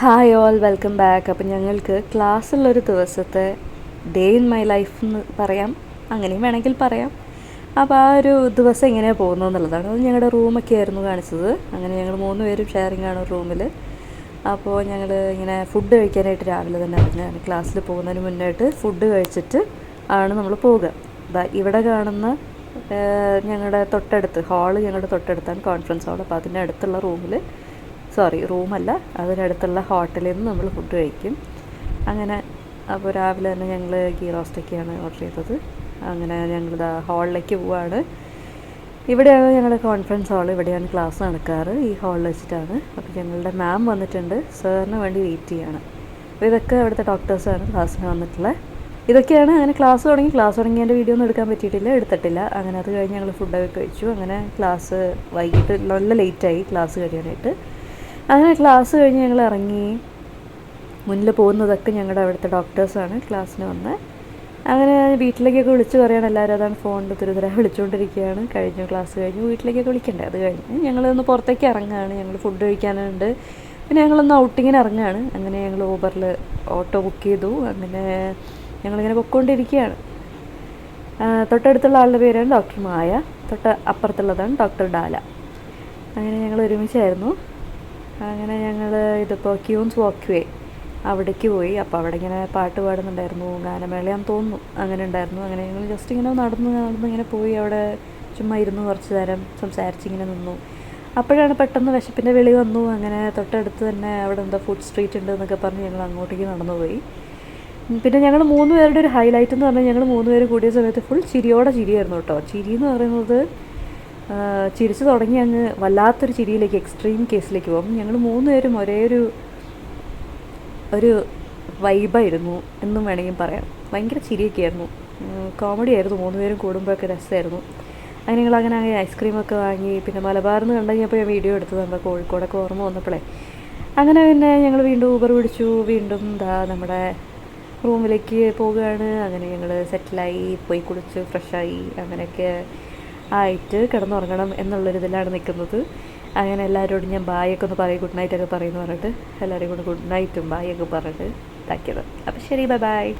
Hi all welcome back അപ്പം ഞങ്ങൾക്ക് ക്ലാസ്സുള്ളൊരു ദിവസത്തെ ഡേ ഇൻ മൈ ലൈഫ് എന്ന് പറയാം. അങ്ങനെയും വേണമെങ്കിൽ പറയാം. അപ്പോൾ ആ ഒരു ദിവസം എങ്ങനെയാണ് പോകുന്നത് എന്നുള്ളതാണ്. അത് ഞങ്ങളുടെ റൂമൊക്കെ ആയിരുന്നു കാണിച്ചത്. അങ്ങനെ ഞങ്ങൾ മൂന്ന് പേരും ഷെയറിംഗ് ആണ് റൂമിൽ അപ്പോൾ ഞങ്ങൾ ഇങ്ങനെ ഫുഡ് കഴിക്കാനായിട്ട് രാവിലെ തന്നെ ഇറങ്ങുകയാണ് ക്ലാസ്സിൽ പോകുന്നതിന് മുന്നായിട്ട് ഫുഡ് കഴിച്ചിട്ട് ആണ് നമ്മൾ പോവുക. ഇവിടെ കാണുന്ന ഞങ്ങളുടെ തൊട്ടടുത്ത് ഹാൾ ഞങ്ങളുടെ തൊട്ടടുത്താണ് കോൺഫറൻസ് ഹാൾ അപ്പോൾ അതിന്റെ അടുത്തുള്ള റൂമിൽ സോറി റൂമല്ല. അതിനടുത്തുള്ള ഹോട്ടലിൽ നിന്ന് നമ്മൾ ഫുഡ് കഴിക്കും. അങ്ങനെ അപ്പോൾ രാവിലെ തന്നെ ഞങ്ങൾ ഗീ റോസ്റ്റൊക്കെയാണ് ഓർഡർ ചെയ്തത്. അങ്ങനെ ഞങ്ങൾ ഹാളിലേക്ക് പോവാണ്. ഇവിടെയാണ് ഞങ്ങളുടെ കോൺഫറൻസ് ഹാൾ. ഇവിടെയാണ് ക്ലാസ് നടക്കാറ്. ഈ ഹാളിൽ വെച്ചിട്ടാണ്. അപ്പോൾ ഞങ്ങളുടെ മാം വന്നിട്ടുണ്ട്. സാറിന് വേണ്ടി വെയിറ്റ് ചെയ്യാണ്. അപ്പോൾ ഇതൊക്കെ അവിടുത്തെ ഡോക്ടേഴ്സാണ് ക്ലാസ്സിന് വന്നിട്ടുള്ളത്. ഇതൊക്കെയാണ് അങ്ങനെ ക്ലാസ് തുടങ്ങി. ക്ലാസ് തുടങ്ങിയതിന്റെ വീഡിയോ ഒന്നും എടുക്കാൻ പറ്റിയിട്ടില്ല എടുത്തിട്ടില്ല. അങ്ങനെ അത് കഴിഞ്ഞ് ഞങ്ങൾ ഫുഡൊക്കെ കഴിച്ചു. അങ്ങനെ ക്ലാസ് വൈകിട്ട് നല്ല ലേറ്റായി ക്ലാസ് കഴിയാനായിട്ട്. അങ്ങനെ ക്ലാസ് കഴിഞ്ഞ് ഞങ്ങൾ ഇറങ്ങി. മുന്നിൽ പോകുന്നതൊക്കെ ഞങ്ങളുടെ അവിടുത്തെ ഡോക്ടേഴ്സാണ് ക്ലാസ്സിന് വന്ന്. അങ്ങനെ വീട്ടിലേക്കൊക്കെ വിളിച്ച് പറയണം എല്ലാവരും അതാണ് ഫോണിൽ തുരുതര വിളിച്ചുകൊണ്ടിരിക്കുകയാണ് കഴിഞ്ഞു ക്ലാസ് കഴിഞ്ഞു വീട്ടിലേക്കൊക്കെ വിളിക്കണ്ടേ? അത് കഴിഞ്ഞ് ഞങ്ങളൊന്ന് പുറത്തേക്ക് ഇറങ്ങുകയാണ്. ഞങ്ങൾ ഫുഡ് കഴിക്കാനുണ്ട്. പിന്നെ ഞങ്ങളൊന്ന് ഔട്ടിങ്ങിന് ഇറങ്ങുകയാണ്. അങ്ങനെ ഞങ്ങൾ ഊബറിൽ ഓട്ടോ ബുക്ക് ചെയ്തു. അങ്ങനെ ഞങ്ങളിങ്ങനെ പൊക്കോണ്ടിരിക്കുകയാണ് തൊട്ടടുത്തുള്ള ആളുടെ പേരാണ് ഡോക്ടർ മായ. തൊട്ട് അപ്പുറത്തുള്ളതാണ് ഡോക്ടർ ഡാല. അങ്ങനെ ഞങ്ങൾ ഒരുമിച്ചായിരുന്നു. അങ്ങനെ ഞങ്ങൾ ഇതിപ്പോൾ ക്യൂൻസ് വാക്ക് വേ അവിടേക്ക് പോയി. അപ്പോൾ അവിടെ ഇങ്ങനെ പാട്ട് പാടുന്നുണ്ടായിരുന്നു ഗാനമേളയാന്ന് തോന്നുന്നു. അങ്ങനെ ഉണ്ടായിരുന്നു. അങ്ങനെ ഞങ്ങൾ ജസ്റ്റ് ഇങ്ങനെ നടന്ന് നടന്ന് ഇങ്ങനെ പോയി. അവിടെ ചുമ്മാ ഇരുന്നു കുറച്ച് നേരം സംസാരിച്ചിങ്ങനെ നിന്നു. അപ്പോഴാണ് പെട്ടെന്ന് വിശപ്പിന്റെ വിളി വന്നു. അങ്ങനെ തൊട്ടടുത്ത് തന്നെ അവിടെ എന്താ ഫുഡ് സ്ട്രീറ്റ് ഉണ്ട് എന്നൊക്കെ പറഞ്ഞ് ഞങ്ങൾ അങ്ങോട്ടേക്ക് നടന്നു പോയി. പിന്നെ ഞങ്ങൾ മൂന്ന് പേരുടെ ഒരു ഹൈലൈറ്റ് എന്ന് പറഞ്ഞാൽ ഞങ്ങൾ മൂന്ന് പേര് കൂടിയ സമയത്ത് ഫുൾ ചിരിയോടെ ചിരിയായിരുന്നു കേട്ടോ. ചിരി എന്ന് പറയുന്നത് ചിരിച്ചു തുടങ്ങി അങ്ങ് വല്ലാത്തൊരു ചിരിയിലേക്ക് എക്സ്ട്രീം കേസിലേക്ക് പോകും. ഞങ്ങൾ മൂന്ന് പേരും ഒരേ ഒരു ഒരു വൈബായിരുന്നു എന്നും വേണമെങ്കിൽ പറയാം. ഭയങ്കര ചിരിയൊക്കെ ആയിരുന്നു കോമഡി ആയിരുന്നു. മൂന്ന് പേരും കൂടുമ്പോഴൊക്കെ രസമായിരുന്നു. അങ്ങനെ ഞങ്ങൾ അങ്ങനെ അങ്ങനെ ഐസ്ക്രീമൊക്കെ വാങ്ങി പിന്നെ മലബാറിൽ നിന്ന് കണ്ടുകഴിഞ്ഞപ്പോൾ ഞാൻ വീഡിയോ എടുത്തത് നമ്മുടെ കോഴിക്കോടൊക്കെ ഓർമ്മ വന്നപ്പോഴേ. അങ്ങനെ പിന്നെ ഞങ്ങൾ വീണ്ടും ഊബർ പിടിച്ചു വീണ്ടും എന്താ നമ്മുടെ റൂമിലേക്ക് പോവുകയാണ്. അങ്ങനെ ഞങ്ങൾ സെറ്റിലായി പോയി കുളിച്ച് ഫ്രഷായി അങ്ങനെയൊക്കെ ആയിട്ട് കിടന്നുറങ്ങണം എന്നുള്ളൊരിതിലാണ് നിൽക്കുന്നത്. അങ്ങനെ എല്ലാവരോടും ഞാൻ ബായൊക്കെ ഒന്ന് പറയും ഗുഡ് നൈറ്റ് ഒക്കെ പറയുമെന്ന് പറഞ്ഞിട്ട് എല്ലാവരും കൂടെ ഗുഡ് നൈറ്റും ബായൊക്കെ പറഞ്ഞിട്ട് ഇതാക്കിയത്. അപ്പോൾ ശരി ബൈ ബൈ